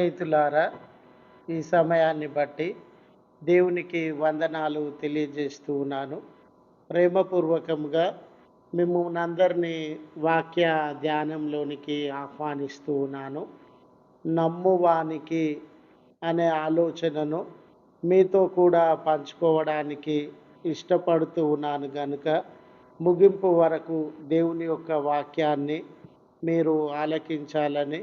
స్నేహితులారా ఈ సమయాన్ని బట్టి దేవునికి వందనాలు తెలియజేస్తూ ఉన్నాను. ప్రేమపూర్వకంగా మిమ్మల్ని అందరినీ వాక్య ధ్యానంలోనికి ఆహ్వానిస్తూ ఉన్నాను. నమ్మువానికి అనే ఆలోచనను మీతో కూడా పంచుకోవడానికి ఇష్టపడుతూ ఉన్నాను కనుక ముగింపు వరకు దేవుని యొక్క వాక్యాన్ని మీరు ఆలకించాలని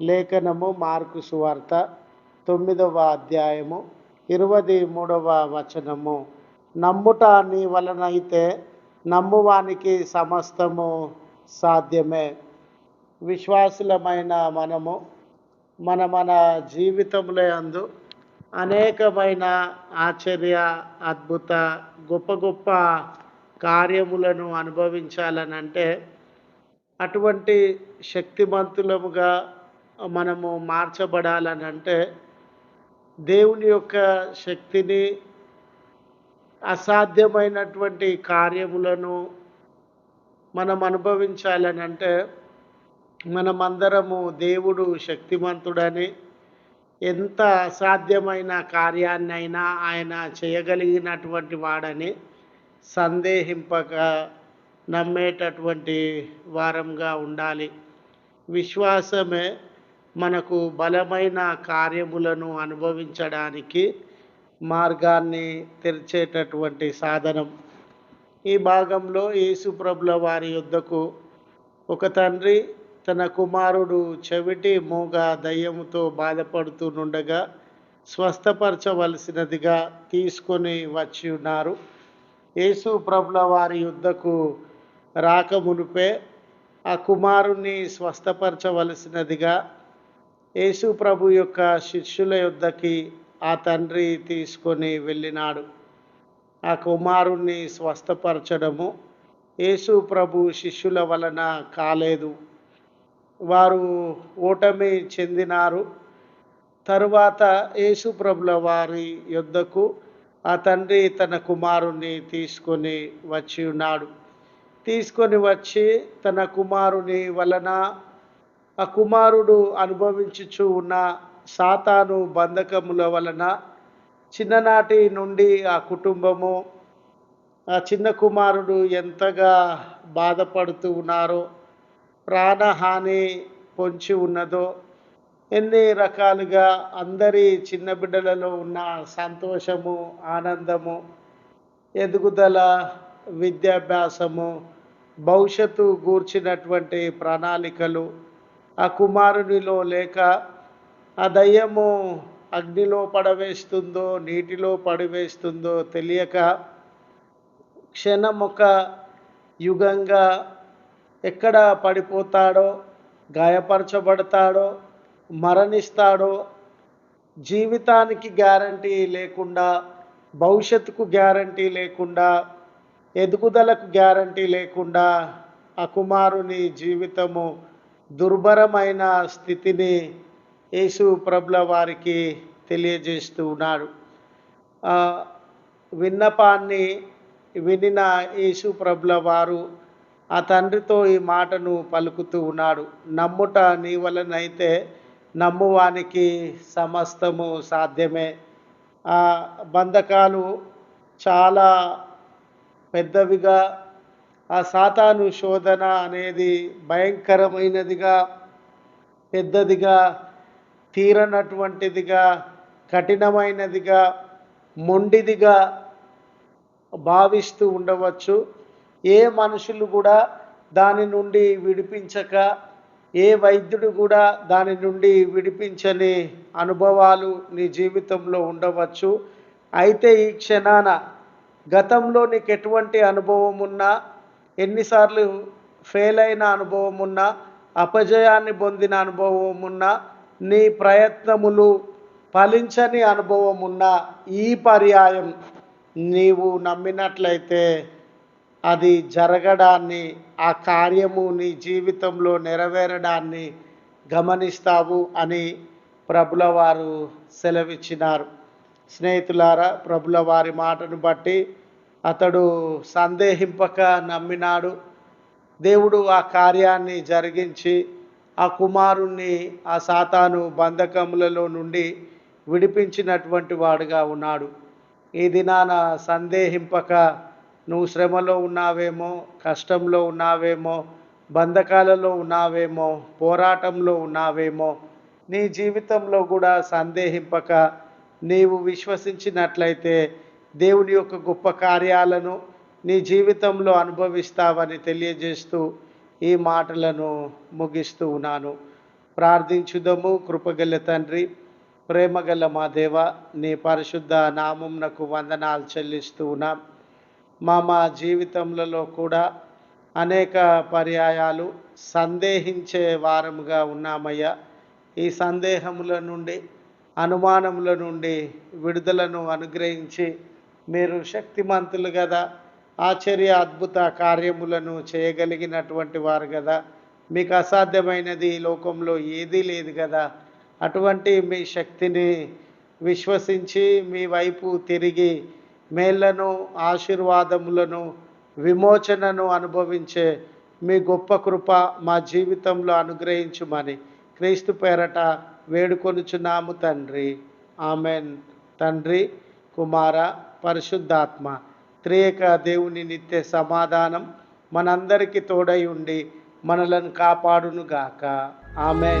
లేఖనము మార్కు సువార్త తొమ్మిదవ అధ్యాయము ఇరవై మూడవ వచనము. నమ్ముట నీ వలనైతే నమ్మువానికి సమస్తము సాధ్యమే. విశ్వాసులమైన మనము మన మన జీవితంలో అందు అనేకమైన ఆశ్చర్య అద్భుత గొప్ప గొప్ప కార్యములను అనుభవించాలనంటే అటువంటి శక్తిమంతులముగా మనము మార్చబడాలనంటే దేవుని యొక్క శక్తిని అసాధ్యమైనటువంటి కార్యములను మనం అనుభవించాలని అంటే మనమందరము దేవుడు శక్తిమంతుడని ఎంత అసాధ్యమైన కార్యాన్నైనా ఆయన చేయగలిగినటువంటి వాడని సందేహింపక నమ్మేటటువంటి వారంగా ఉండాలి. విశ్వాసమే మనకు బలమైన కార్యములను అనుభవించడానికి మార్గాన్ని తెరిచేటటువంటి సాధనం. ఈ భాగంలో యేసుప్రభుల వారి యొద్దకు ఒక తండ్రి తన కుమారుడు చెవిటి మూగ దయ్యముతో బాధపడుతుండగా స్వస్థపరచవలసినదిగా తీసుకొని వచ్చి ఉన్నారు. యేసు ప్రభుల వారి యుద్ధకు రాకమునుపే ఆ కుమారుణ్ణి స్వస్థపరచవలసినదిగా యేసు ప్రభు యొక్క శిష్యుల యుద్ధకి ఆ తండ్రి తీసుకొని వెళ్ళినాడు. ఆ కుమారుణ్ణి స్వస్థపరచడము యేసు ప్రభు శిష్యుల వలన కాలేదు. వారు ఓటమి చెందినారు. తరువాత యేసు ప్రభుల వారి యొద్దకు ఆ తండ్రి తన కుమారుణ్ణి తీసుకొని వచ్చి ఉన్నాడు. తీసుకొని వచ్చి తన కుమారుని వలన ఆ కుమారుడు అనుభవించుచు ఉన్న సాతాను బంధకముల వలన చిన్ననాటి నుండి ఆ కుటుంబము ఆ చిన్న కుమారుడు ఎంతగా బాధపడుతూ ఉన్నారో ప్రాణహాని పొంచి ఉన్నదో ఎన్ని రకాలుగా అందరి చిన్న బిడ్డలలో ఉన్న సంతోషము ఆనందము ఎదుగుదల విద్యాభ్యాసము భవిష్యత్తు గూర్చినటువంటి ప్రణాళికలు ఆ కుమారునిలో లేక ఆ దయ్యము అగ్నిలో పడవేస్తుందో నీటిలో పడివేస్తుందో తెలియక క్షణం ఒక యుగంగా ఎక్కడ పడిపోతాడో గాయపరచబడతాడో మరణిస్తాడో జీవితానికి గ్యారంటీ లేకుండా భవిష్యత్తుకు గ్యారంటీ లేకుండా ఎదుగుదలకు గ్యారంటీ లేకుండా ఆ కుమారుని జీవితము దుర్భరమైన స్థితిని యేసు ప్రభుల వారికి తెలియజేస్తూ ఉన్నాడు. విన్నపాన్ని వినిన యేసు ప్రభుల వారు ఆ తండ్రితో ఈ మాటను పలుకుతూ ఉన్నాడు. నమ్ముట నీ వలనైతే నమ్మువానికి సమస్తము సాధ్యమే. ఆ బంధకాలు చాలా పెద్దవిగా ఆ సాతాను శోధన అనేది భయంకరమైనదిగా పెద్దదిగా తీరనటువంటిదిగా కఠినమైనదిగా మొండిదిగా భావిస్తూ ఉండవచ్చు. ఏ మనుషులు కూడా దాని నుండి విడిపించక ఏ వైద్యుడు కూడా దాని నుండి విడిపించని అనుభవాలు నీ జీవితంలో ఉండవచ్చు. అయితే ఈ క్షణాన గతంలో నీకు ఎటువంటి అనుభవం ఉన్నా ఎన్నిసార్లు ఫెయిల్ అయిన అనుభవం ఉన్నా అపజయాన్ని పొందిన అనుభవం ఉన్నా నీ ప్రయత్నములు ఫలించని అనుభవం ఉన్న ఈ పర్యాయం నీవు నమ్మినట్లయితే అది జరగడాన్ని ఆ కార్యము నీ జీవితంలో నెరవేరడాన్ని గమనిస్తావు అని ప్రభుల వారు సెలవిచ్చినారు. స్నేహితులారా ప్రభుల వారి మాటను బట్టి అతడు సందేహింపక నమ్మినాడు. దేవుడు ఆ కార్యాన్ని జరిగించి ఆ కుమారుణ్ణి ఆ సాతాను బంధకములలో నుండి విడిపించినటువంటి వాడుగా ఉన్నాడు. ఈ దినాన సందేహింపక నువ్వు శ్రమలో ఉన్నావేమో కష్టంలో ఉన్నావేమో బంధకాలలో ఉన్నావేమో పోరాటంలో ఉన్నావేమో నీ జీవితంలో కూడా సందేహింపక నీవు విశ్వసించినట్లయితే దేవుని యొక్క గొప్ప కార్యాలను నీ జీవితంలో అనుభవిస్తావని తెలియజేస్తూ ఈ మాటలను ముగిస్తూ ఉన్నాను. ప్రార్థించుదము. కృపగల తండ్రి ప్రేమగల మా దేవ నీ పరిశుద్ధ నామంనకు వందనాలు చెల్లిస్తూ ఉన్నాం. మా మా జీవితంలో కూడా అనేక పర్యాయాలు సందేహించే వారముగా ఉన్నామయ్యా. ఈ సందేహముల నుండి అనుమానముల నుండి విడుదలను అనుగ్రహించి మీరు శక్తిమంతులు కదా ఆశ్చర్య అద్భుత కార్యములను చేయగలిగినటువంటి వారు కదా మీకు అసాధ్యమైనది ఈ లోకంలో ఏదీ లేదు కదా అటువంటి మీ శక్తిని విశ్వసించి మీ వైపు తిరిగి మేళ్ళను ఆశీర్వాదములను విమోచనను అనుభవించే మీ గొప్ప కృప మా జీవితంలో అనుగ్రహించుమని క్రీస్తు పేరట వేడుకొనుచున్నాము తండ్రి. ఆమెన్. తండ్రి కుమార పరిశుద్ధాత్మ త్రియేక దేవుని నిత్య సమాధానం మనందరికీ తోడై ఉండి మనలను కాపాడునుగాక. ఆమె